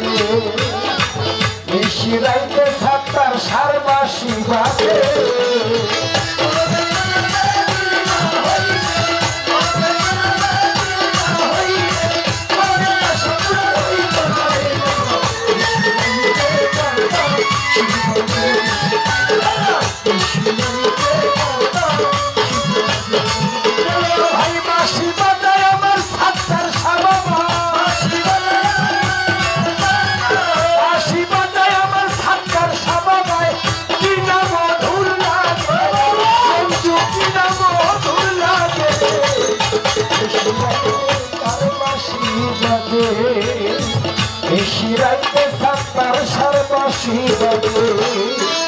বাসে নিশিরাইতে সাতার সার বাসি বাসে। তার বাঁশি বাজে